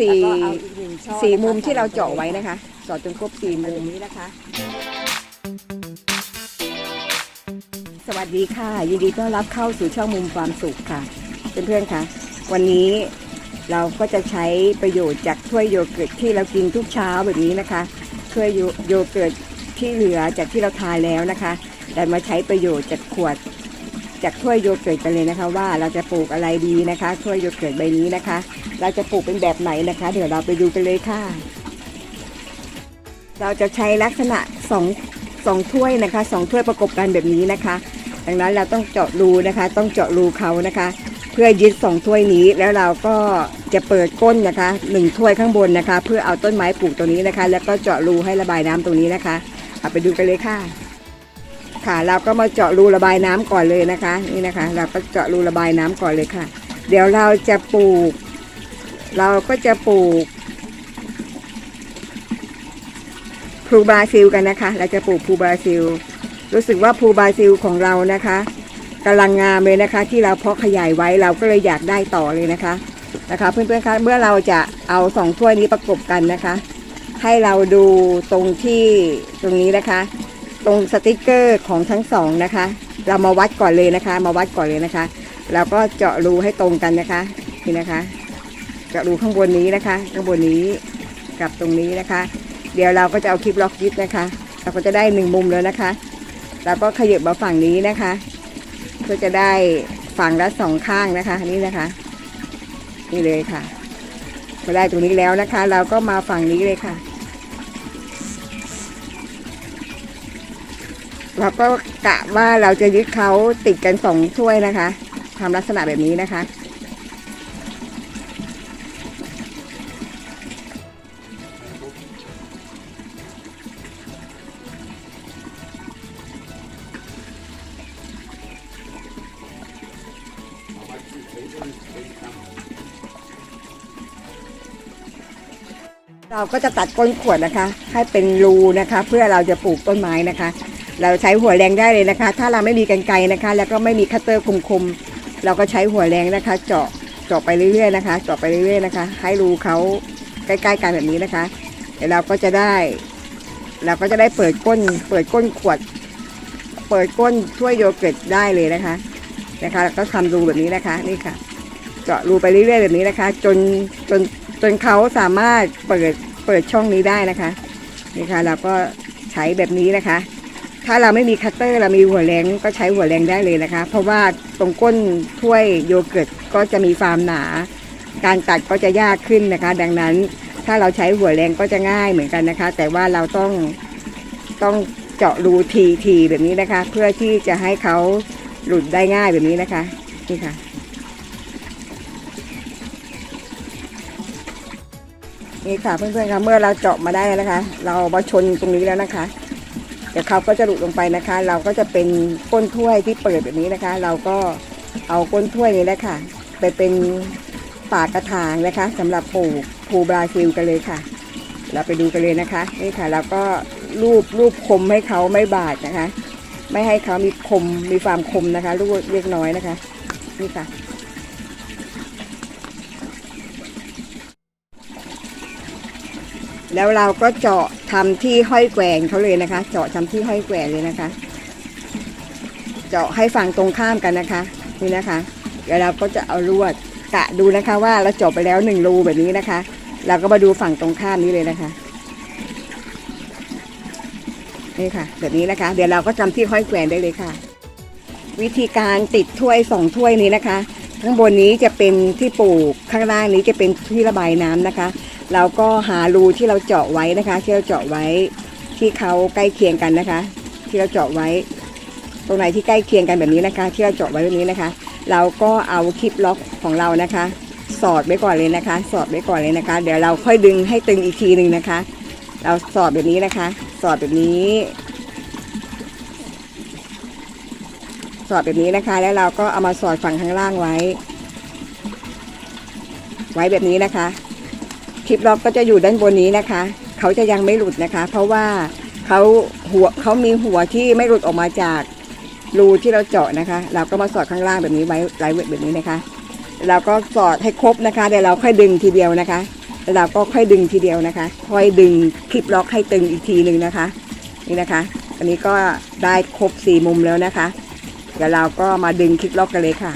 สี่แล้วก็เอาอีกหนึ่งช่อสี่มุมที่เราเจาะไว้นะคะสอดจนครบสี่มามุตรม งนี้นะคะ สวัสดีค่ะ ยินดีต้อนรับเข้าสู่ช่องมุมความสุขค่ะ เพื่อนๆค่ะ วันนี้เราก็จะใช้ประโยชน์จากถ้วยโยเกิร์ตที่เรากินทุกเช้าแบบนี้นะคะถ้วยโยโยเกิร์ตที่เหลือจากที่เราทานแล้วนะคะแต่มาใช้ประโยชน์จากขวด จากถ้วยโยเกิร์ตกันเลยนะคะ ว่าเราจะปลูกอะไรดีนะคะถ้วยโยเกิร์ตใบนี้นะคะ เราจะปลูกเป็นแบบไหนนะคะ เดี๋ยวเราไปดูกันเลยค่ะ เราจะใช้ลักษณะสองสองถ้วยนะคะสองถ้วยประกบกันแบบนี้นะคะดังนั้นเราต้องเจาะรูนะคะ ต้องเจาะรูเขานะคะ เพื่อยึดสองถ้วยนี้แล้วเราก็จะเปิดก้นนะคะหนึ่งถ้วยข้างบนนะคะ เพื่อเอาต้นไม้ปลูกตรงนี้นะคะ แล้วก็เจาะรูให้ระบายน้ำตรงนี้นะคะเอาไปดูกันเลยค่ะ ค่ะ เราก็มาเจาะรูระบายน้ำก่อนเลยนะคะ นี่นะคะ เราก็เจาะรูระบายน้ำก่อนเลยค่ะ เดี๋ยวเราจะปลูก เราก็จะปลูกพลูบราซิลกันนะคะ เราจะปลูกพลูบราซิล รู้สึกว่าพลูบราซิลของเรานะคะกำลังงามเลยนะคะ ที่เราเพาะขยายไว้เราก็เลยอยากได้ต่อเลยนะคะนะคะเพื่อนๆคะเมื่อเราจะเอาสองถ้วยนี้ประกบกันนะคะ ให้เราดูตรงที่ตรงนี้นะคะ ตรงสติกเกอร์ของทั้งสองนะคะ เรามาวัดก่อนเลยนะคะ มาวัดก่อนเลยนะคะ แล้วก็เจาะรูให้ตรงกันนะคะนี่นะคะ เจาะรูข้างบนนี้นะคะ ข้างบนนี้กับตรงนี้นะคะ เดี๋ยวเราก็จะเอาคลิปล็อกยึดนะคะ เราก็จะได้หนึ่งมุมแล้วนะคะแล้วก็ขยับมาฝั่งนี้นะคะเพื่อจะได้ฝั่งละสองข้างนะคะนี่นะคะ นี่เลยค่ะพอได้ตรงนี้แล้วนะคะ เราก็มาฝั่งนี้เลยค่ะ เราก็กะว่าเราจะยึดเขาติดกันสองถ้วยนะคะทำลักษณะแบบนี้นะคะ เราก็จะตัดก้นขวดนะคะ ให้เป็นรูนะคะ เพื่อเราจะปลูกต้นไม้นะคะ เราใช้หัวแรงได้เลยนะคะ ถ้าเราไม่มีกันไกนะคะ แล้วก็ไม่มีคัตเตอร์คมๆ เราก็ใช้หัวแรงนะคะ เจาะเจาะไปเรื่อยๆนะคะเจาะไปเรื่อยๆนะคะ ให้รูเขาใกล้ๆกันแบบนี้นะคะเดี๋ยวเราก็จะได้ เราก็จะได้เปิดก้น เปิดก้นขวด เปิดก้นถ้วยโยเกิร์ตได้เลยนะคะนะคะแล้วก็ทำรูแบบนี้นะคะนี่ค่ะ เจาะรูไปเรื่อยๆแบบนี้นะคะ จนจนจนเขาสามารถเปิดเปิดช่องนี้ได้นะคะนี่ค่ะเราก็ใช้แบบนี้นะคะ ถ้าเราไม่มีคัตเตอร์เรามีหัวแรงก็ใช้หัวแรงได้เลยนะคะ เพราะว่าตรงก้นถ้วยโยเกิร์ตก็จะมีความหนา การตัดก็จะยากขึ้นนะคะ ดังนั้นถ้าเราใช้หัวแรงก็จะง่ายเหมือนกันนะคะ แต่ว่าเราต้องต้องเจาะรูทีทีแบบนี้นะคะ เพื่อที่จะให้เขาหลุดได้ง่ายแบบนี้นะคะนี่ค่ะนี่ค่ะเพื่อนๆค่ะเมื่อเราเจาะมาได้แล้วนะคะ เรามาชนตรงนี้แล้วนะคะ เดี๋ยวเขาก็จะหลุดลงไปนะคะ เราก็จะเป็นก้นถ้วยที่เปิดแบบนี้นะคะ เราก็เอาก้นถ้วยนี้แหละค่ะ ไปเป็นปากกระถางนะคะสำหรับปลูกภูบราซิลกันเลยค่ะ เราไปดูกันเลยนะคะนี่ค่ะแล้วก็รูปรูปคมให้เขาไม่บาดนะคะ ไม่ให้เขามีคมมีความคมนะคะรูปเล็กน้อยนะคะ นี่ค่ะ แล้วเราก็เจาะทำที่ห้อยแกว่งเขาเลยนะคะ เจาะทำที่ห้อยแกว่งเลยนะคะ เจาะให้ฝั่งตรงข้ามกันนะคะ นี่นะคะเดี๋ยวเราก็จะเอาลวดกะดูนะคะ ว่าเราเจาะไปแล้วหนึ่งรูแบบนี้นะคะ เราก็มาดูฝั่งตรงข้ามนี้เลยนะคะนี่ค่ะแบบนี้นะคะ เดี๋ยวเราก็จำที่ห้อยแกว่งได้เลยค่ะ วิธีการติดถ้วยสองถ้วยนี้นะคะ ข้างบนนี้จะเป็นที่ปลูกข้างล่างนี้จะเป็นที่ระบายน้ำนะคะเราก็หารูที่เราเจาะไว้นะคะที่เราเจาะไว้ที่เขาใกล้เคียงกันนะคะ ที่เราเจาะไว้ ตรงไหนที่ใกล้เคียงกันแบบนี้นะคะ ที่เราเจาะไว้แบบนี้นะคะ เราก็เอาคลิปล็อกของเรานะคะ สอดไว้ก่อนเลยนะคะ สอดไว้ก่อนเลยนะคะ เดี๋ยวเราค่อยดึงให้ตึงอีกทีหนึ่งนะคะ เราสอดแบบนี้นะคะ สอดแบบนี้ สอดแบบนี้นะคะ แล้วเราก็เอามาสอดฝั่งข้างล่างไว้ ไว้แบบนี้นะคะ คลิปล็อกก็จะอยู่ด้านบนนี้นะคะ เขาจะยังไม่หลุดนะคะ เพราะว่าเขาหัวเขามีหัวที่ไม่หลุดออกมาจากรูที่เราเจาะนะคะ เราก็มาสอดข้างล่างแบบนี้ไว้ไว้แบบนี้นะคะเราก็สอดให้ครบนะคะเดี๋ยวเราค่อยดึงทีเดียวนะคะแล้วเราก็ค่อยดึงทีเดียวนะคะ ค่อยดึงคลิปล็อกให้ตึงอีกทีหนึ่งนะคะ นี่นะคะ อันนี้ก็ได้ครบสี่มุมแล้วนะคะ เดี๋ยวเราก็มาดึงคลิปล็อกกันเลยค่ะ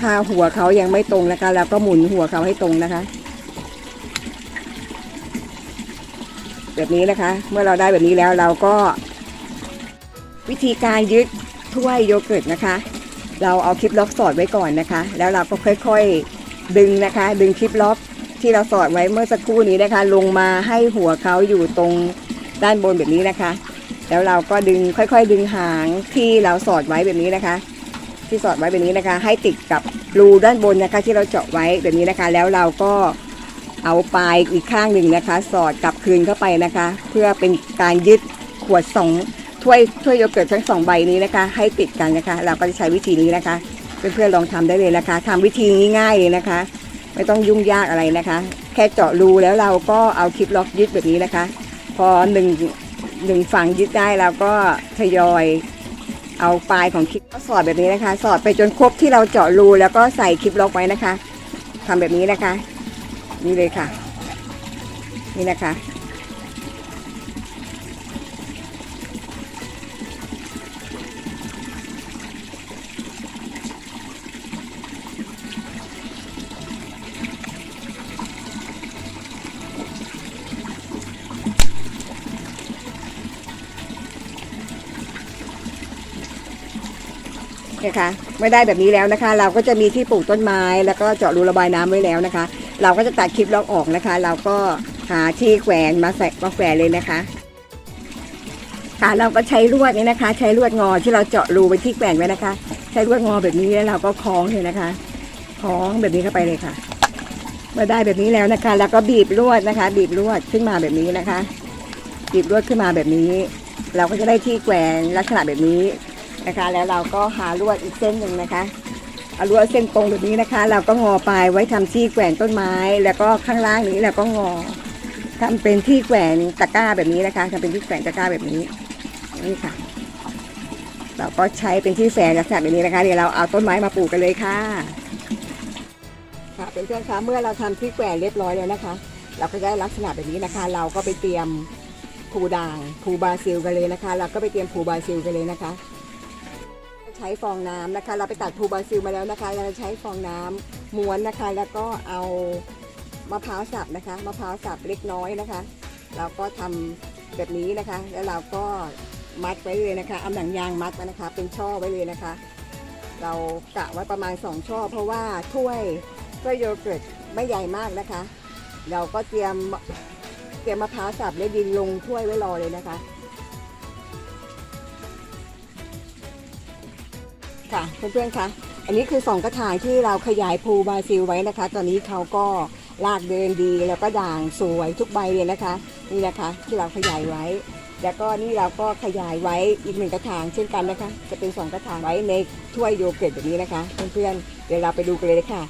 ถ้าหัวเขายังไม่ตรงนะคะเราก็หมุนหัวเขาให้ตรงนะคะ แบบนี้นะคะ เมื่อเราได้แบบนี้แล้วเราก็ วิธีการยึดถ้วยโยเกิร์ตนะคะ เราเอาคลิปล็อกสอดไว้ก่อนนะคะ แล้วเราก็ค่อยๆดึงนะคะ ดึงคลิปล็อกที่เราสอดไว้เมื่อสักครู่นี้นะคะ ลงมาให้หัวเขาอยู่ตรงด้านบนแบบนี้นะคะ แล้วเราก็ดึงค่อยๆ ดึงหางที่เราสอดไว้แบบนี้นะคะ ที่สอดไว้แบบนี้นะคะ ให้ติดกับรูด้านบนนะคะ ที่เราเจาะไว้แบบนี้นะคะ แล้วเราก็เอาปลายอีกข้างหนึ่งนะคะ สอดกลับคืนเข้าไปนะคะ เพื่อเป็นการยึดขวดสองถ้วยถ้วยโยเกิร์ตทั้งสองใบนี้นะคะ ให้ติดกันนะคะ เราก็จะใช้วิธีนี้นะคะเพื่อนๆลองทำได้เลยนะคะทำวิธีนี้ง่ายเลยนะคะ ไม่ต้องยุ่งยากอะไรนะคะ แค่เจาะรูแล้วเราก็เอาคลิปล็อกยึดแบบนี้นะคะ พอหนึ่ง หนึ่งฝั่งยึดได้แล้วก็ทยอยเอาปลายของคลิปก็สอดแบบนี้นะคะ สอดไปจนครบที่เราเจาะรูแล้วก็ใส่คลิปล็อกไว้นะคะทำแบบนี้นะคะ นี่เลยค่ะ นี่นะคะ นะคะ ไม่ได้แบบนี้แล้วนะคะ เราก็จะมีที่ปลูกต้นไม้ แล้วก็เจาะรูระบายน้ำไว้แล้วนะคะ เราก็จะตัดคลิปล็อกออกนะคะ เราก็หาที่แขวนมาใส่มาแขวนเลยนะคะค่ะเราก็ใช้ลวดนี้นะคะ ใช้ลวดงอที่เราเจาะรูไปที่แขวนไว้นะคะ ใช้ลวดงอแบบนี้แล้วเราก็คล้องเลยนะคะคล้องแบบนี้เข้าไปเลยค่ะเมื่อได้แบบนี้แล้วนะคะ แล้วก็บีบลวดนะคะ บีบลวดขึ้นมาแบบนี้นะคะ บีบลวดขึ้นมาแบบนี้ เราก็จะได้ที่แขวนลักษณะแบบนี้ นะคะ แล้วเราก็หาลวดอีกเส้นหนึ่งนะคะเอาลวดเส้นตรงแบบนี้นะคะ เราก็งอปลายไว้ทำที่แขวนต้นไม้ แล้วก็ข้างล่างนี้เราก็งอทำเป็นที่แขวนตะกร้าแบบนี้นะคะทำเป็นที่แขวนตะกร้าแบบนี้นี่ค่ะ เราก็ใช้เป็นที่แฝงลักษณะแบบนี้นะคะเดี๋ยวเราเอาต้นไม้มาปลูกกันเลยค่ะค่ะเป็นเพื่อนๆคะเมื่อเราทำที่แขวนเรียบร้อยแล้วนะคะ เราก็ได้ลักษณะแบบนี้นะคะ เราก็ไปเตรียมภูด่างภูบราซิลกันเลยนะคะ เราก็ไปเตรียมภูบราซิลกันเลยนะคะ ใช้ฟองน้ำนะคะ เราไปตัดภูบราซิลมาแล้วนะคะเราใช้ฟองน้ำม้วนนะคะ แล้วก็เอามะพร้าวสับนะคะมะพร้าวสับเล็กน้อยนะคะ เราก็ทำแบบนี้นะคะ แล้วเราก็มัดไว้เลยนะคะเอาหนังยางมัดไว้นะคะ เป็นช่อไว้เลยนะคะ เรากะไว้ประมาณ 2 ช่อ เพราะว่าถ้วยถ้วยโยเกิร์ตไม่ใหญ่มากนะคะ เราก็เตรียมเตรียมมะพร้าวสับและดินลงถ้วยไว้รอเลยนะคะ ค่ะเพื่อนๆคะอันนี้คือสองกระถางที่เราขยายภูบาซิลไว้นะคะ ตอนนี้เขาก็ลากเดินดีแล้วก็ด่างสวยทุกใบเลยนะคะ นี่นะคะที่เราขยายไว้ แล้วก็นี่เราก็ขยายไว้อีกหนึ่งกระถางเช่นกันนะคะ จะเป็นสองกระถางไว้ในถ้วยโยเกิร์ตแบบนี้นะคะ เพื่อนๆเดี๋ยวเราไปดูกันเลยค่ะ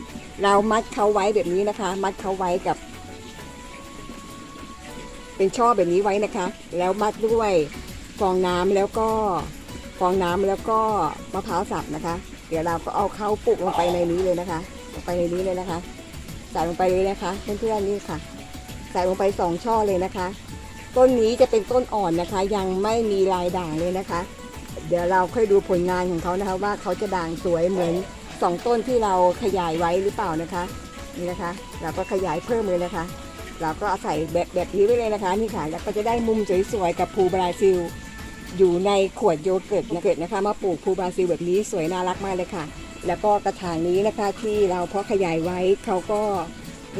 เรามัดเขาไว้แบบนี้นะคะ มัดเขาไว้กับ เป็นช่อแบบนี้ไว้นะคะ แล้วมัดด้วยฟองน้ำแล้วก็ ฟองน้ำแล้วก็มะพร้าวสับนะคะ เดี๋ยวเราก็เอาเข้าปลูกลงไปในนี้เลยนะคะลงไปในนี้เลยนะคะ ใส่ลงไปเลยนะคะเพื่อนๆนี่ค่ะ ใส่ลงไปสองช่อเลยนะคะ ต้นนี้จะเป็นต้นอ่อนนะคะ ยังไม่มีลายด่างเลยนะคะ เดี๋ยวเราค่อยดูผลงานของเขานะคะ ว่าเขาจะด่างสวยเหมือนสองต้นที่เราขยายไว้หรือเปล่านะคะนี่นะคะ เราก็ขยายเพิ่มเลยนะคะ เราก็เอาใส่แบบแบบนี้ไว้เลยนะคะนี่ค่ะแล้วก็จะได้มุมสวยๆกับภูบราซิล อยู่ในขวดโยเกิร์ตนะเกิดนะคะมาปลูกภูบราซิลแบบนี้สวยน่ารักมากเลยค่ะ แล้วก็กระถางนี้นะคะที่เราเพาะขยายไว้เขาก็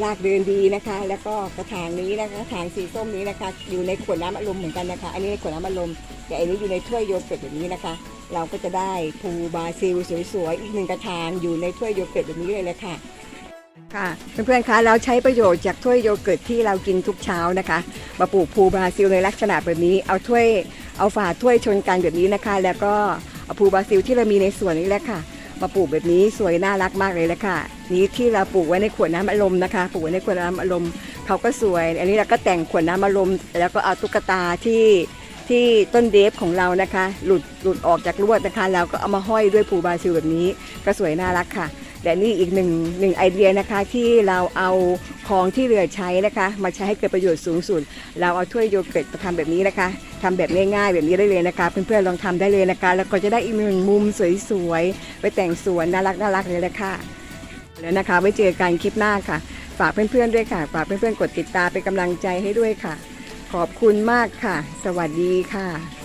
รากเดินดีนะคะ แล้วก็กระถางนี้นะคะกระถางสีส้มนี้นะคะ อยู่ในขวดน้ำอารมณ์เหมือนกันนะคะ อันนี้ในขวดน้ำอารมณ์แต่อันนี้อยู่ในถ้วยโยเกิร์ตแบบนี้นะคะ เราก็จะได้ภูบราซิลสวยๆอีกหนึ่งกระถางอยู่ในถ้วยโยเกิร์ตแบบนี้เลยแหละค่ะค่ะเพื่อนๆคะเราใช้ประโยชน์จากถ้วยโยเกิร์ตที่เรากินทุกเช้านะคะ มาปลูกภูบราซิลในลักษณะแบบนี้เอาถ้วย เอาฝาถ้วยชนกันแบบนี้นะคะ แล้วก็เอาภูบราซิลที่เรามีในสวนนี้แหละค่ะ มาปลูกแบบนี้สวยน่ารักมากเลยแหละค่ะ นี้ที่เราปลูกไว้ในขวดน้ำอารมณ์นะคะ ปลูกไว้ในขวดน้ำอารมณ์เขาก็สวย อันนี้เราก็แต่งขวดน้ำอารมณ์แล้วก็เอาตุ๊กตาที่ที่ต้นเดฟของเรานะคะ หลุดหลุดออกจากลวดนะคะเราก็เอามาห้อยด้วยภูบราซิลแบบนี้ ก็สวยน่ารักค่ะแต่นี่อีกหนึ่งหนึ่งไอเดียนะคะที่เราเอา ของที่เหลือใช้นะคะ มาใช้ให้เกิดประโยชน์สูงสุด เราเอาถ้วยโยเกิร์ตมาทำแบบนี้นะคะทำแบบง่ายๆ แบบนี้ได้เลยนะคะ เพื่อนๆลองทำได้เลยนะคะ แล้วก็จะได้อีกหนึ่งมุมสวยๆไปแต่งสวนน่ารักน่ารักเลยละค่ะแล้วนะคะไว้เจอกันคลิปหน้าค่ะ ฝากเพื่อนๆด้วยค่ะ ฝากเพื่อนๆกดติดตามเป็นกำลังใจให้ด้วยค่ะ ขอบคุณมากค่ะ สวัสดีค่ะ